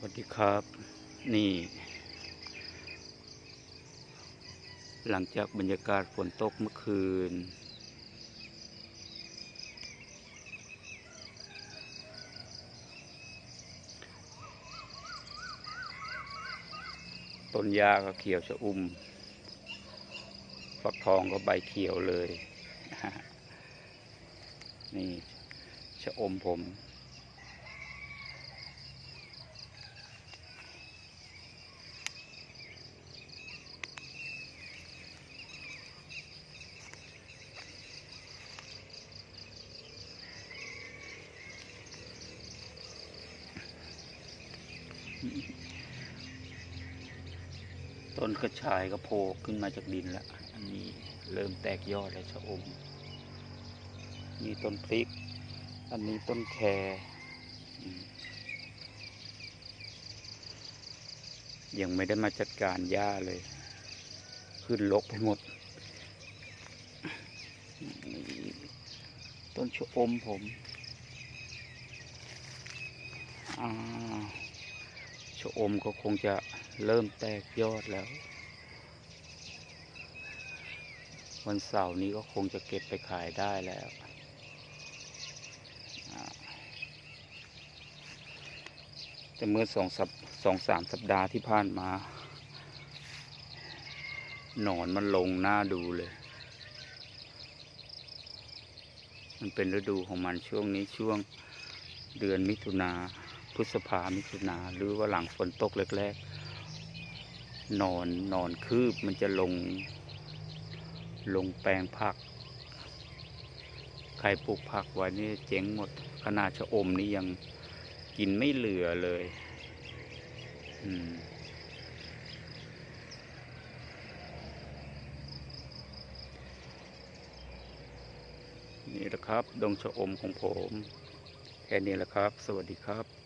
วัสดีครับ นี่ หลังจากบรรยากาศฝนตกเมื่อคืน ต้นหญ้าก็เขียวชะอุ่ม ฟักทองก็ใบเขียวเลย นี่ชะอมผม ต้นกระชายก็โผล่ขึ้นมาจากดินแล้ว อันนี้เริ่มแตกยอดแล้วชะอมมีต้นพริก อันนี้ต้นแครยังไม่ได้มาจัดการหญ้าเลย ขึ้นลกไปหมด ต้นชะอมผม อ่า ชะอมก็คงจะเริ่มแตกยอดแล้ว วันเสาร์นี้ก็คงจะเก็บไปขายได้แล้วแต่เมื่อสองสัปสองสามสัปดาห์ที่ผ่านมา หนอนมันลงหน้าดูเลย มันเป็นฤดูของมันช่วงนี้ช่วงเดือนมิถุนา พฤษภามิถุนาหรือว่าหลังฝนตกแรกๆนอนนอนคืบมันจะลง ลงแปลงผัก ใครปลูกผักไว้นี่เจ๊งหมดขนาดชะอมนี่ยังกินไม่เหลือเลย อืมนี่แหละครับ ดงชะอมของผม แค่นี้แหละครับ สวัสดีครับ